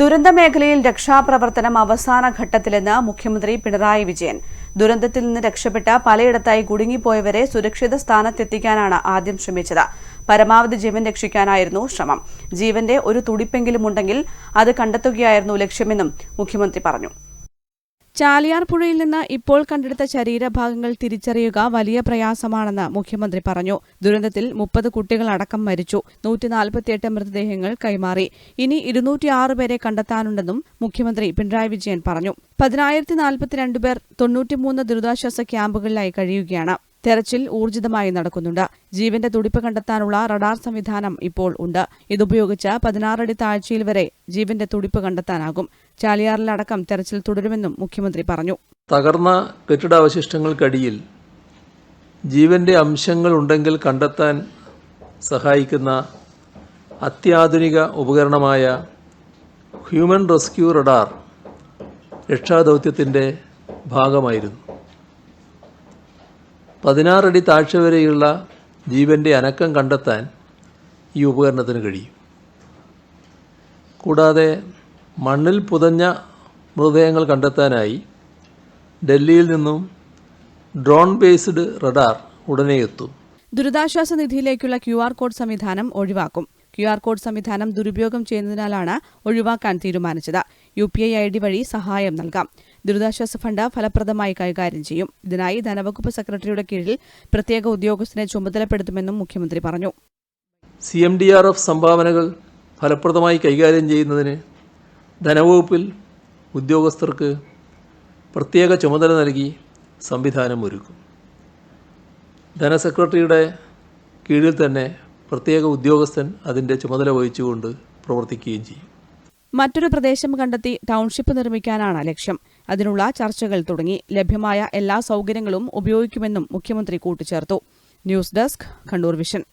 ദുരന്ത മേഖലയിൽ രക്ഷാപ്രവർത്തനം അവസാന ഘട്ടത്തിലെന്ന് മുഖ്യമന്ത്രി പിണറായി വിജയൻ. ദുരന്തത്തിൽ നിന്ന് രക്ഷപ്പെട്ട പലയിടത്തായി കുടുങ്ങിപ്പോയവരെ സുരക്ഷിത സ്ഥാനത്തെത്തിക്കാനാണ് ആദ്യം ശ്രമിച്ചത്. പരമാവധി ജീവൻ രക്ഷിക്കാനായിരുന്നു ശ്രമം. ജീവന്റെ ഒരു തുടിപ്പെങ്കിലും ഉണ്ടെങ്കിൽ അത് കണ്ടെത്തുകയായിരുന്നു ലക്ഷ്യമെന്നും മുഖ്യമന്ത്രി പറഞ്ഞു. ചാലിയാർ പുഴയിൽ നിന്ന് ഇപ്പോൾ കണ്ടെടുത്ത ശരീരഭാഗങ്ങൾ തിരിച്ചറിയുക വലിയ പ്രയാസമാണെന്ന് മുഖ്യമന്ത്രി പറഞ്ഞു. ദുരന്തത്തിൽ മുപ്പത് കുട്ടികളടക്കം മരിച്ചു. നൂറ്റിനാൽപ്പത്തിയെട്ട് മൃതദേഹങ്ങൾ കൈമാറി. ഇനി ഇരുന്നൂറ്റിയാറ് പേരെ കണ്ടെത്താനുണ്ടെന്നും മുഖ്യമന്ത്രി പിണറായി വിജയൻ പറഞ്ഞു. പതിനായിരത്തി നാൽപ്പത്തിരണ്ട് പേർ തൊണ്ണൂറ്റിമൂന്ന് ദുരിതാശ്വാസ ക്യാമ്പുകളിലായി കഴിയുകയാണ്. തെരച്ചിൽ ഊർജിതമായി നടക്കുന്നുണ്ട്. ജീവന്റെ തുടിപ്പ് കണ്ടെത്താനുള്ള റഡാർ സംവിധാനം ഇപ്പോൾ ഉണ്ട്. ഇതുപയോഗിച്ച് പതിനാറടി താഴ്ചയിൽ വരെ ജീവന്റെ തുടിപ്പ് കണ്ടെത്താനാകും. ചാലിയാറിലടക്കം തെരച്ചിൽ തുടരുമെന്നും മുഖ്യമന്ത്രി പറഞ്ഞു. തകർന്ന കെട്ടിടാവശിഷ്ടങ്ങൾക്കടിയിൽ ജീവന്റെ അംശങ്ങൾ ഉണ്ടെങ്കിൽ കണ്ടെത്താൻ സഹായിക്കുന്ന അത്യാധുനിക ഉപകരണമായ ഹ്യൂമൻ റെസ്ക്യൂ റഡാർ രക്ഷാദൗത്യത്തിന്റെ ഭാഗമായിരുന്നു. പതിനാറടി താഴ്ച വരെയുള്ള ജീവന്റെ അനക്കം കണ്ടെത്താൻ ഈ ഉപകരണത്തിന് കഴിയും. കൂടാതെ മണ്ണിൽ പുതഞ്ഞ മൃതദേഹങ്ങൾ കണ്ടെത്താനായി ഡൽഹിയിൽ നിന്നും ഡ്രോൺ ബേസ്ഡ് റഡാർ ഉടനെ എത്തും. ദുരിതാശ്വാസ നിധിയിലേക്കുള്ള ക്യു ആർ കോഡ് സംവിധാനം ഒഴിവാക്കും. ക്യു ആർ കോഡ് സംവിധാനം ദുരുപയോഗം ചെയ്യുന്നതിനാലാണ് ഒഴിവാക്കാൻ തീരുമാനിച്ചത്. U P I I D വഴി സഹായം നൽകാം. ദുരിതാശ്വാസ ഫണ്ട് ഫലപ്രദമായി കൈകാര്യം ചെയ്യും. ഇതിനായി ധനവകുപ്പ് സെക്രട്ടറിയുടെ കീഴിൽ പ്രത്യേക ഉദ്യോഗസ്ഥനെ ചുമതലപ്പെടുത്തുമെന്നും മുഖ്യമന്ത്രി പറഞ്ഞു. C M D R F സംഭാവനകൾ ഫലപ്രദമായി കൈകാര്യം ചെയ്യുന്നതിന് ധനവകുപ്പിൽ ഉദ്യോഗസ്ഥർക്ക് പ്രത്യേക ചുമതല നൽകി സംവിധാനം ഒരുക്കും. ധനസെക്രട്ടറിയുടെ കീഴിൽ തന്നെ പ്രത്യേക ഉദ്യോഗസ്ഥൻ അതിന്റെ ചുമതല വഹിച്ചുകൊണ്ട് പ്രവർത്തിക്കുകയും ചെയ്യും. മറ്റൊരു പ്രദേശം കണ്ടെത്തി ടൗൺഷിപ്പ് നിർമ്മിക്കാനാണ് ലക്ഷ്യം. അതിനുള്ള ചർച്ചകൾ തുടങ്ങി. ലഭ്യമായ എല്ലാ സൗകര്യങ്ങളും ഉപയോഗിക്കുമെന്നും മുഖ്യമന്ത്രി കൂട്ടിച്ചേർത്തു. News desk Kannur vision.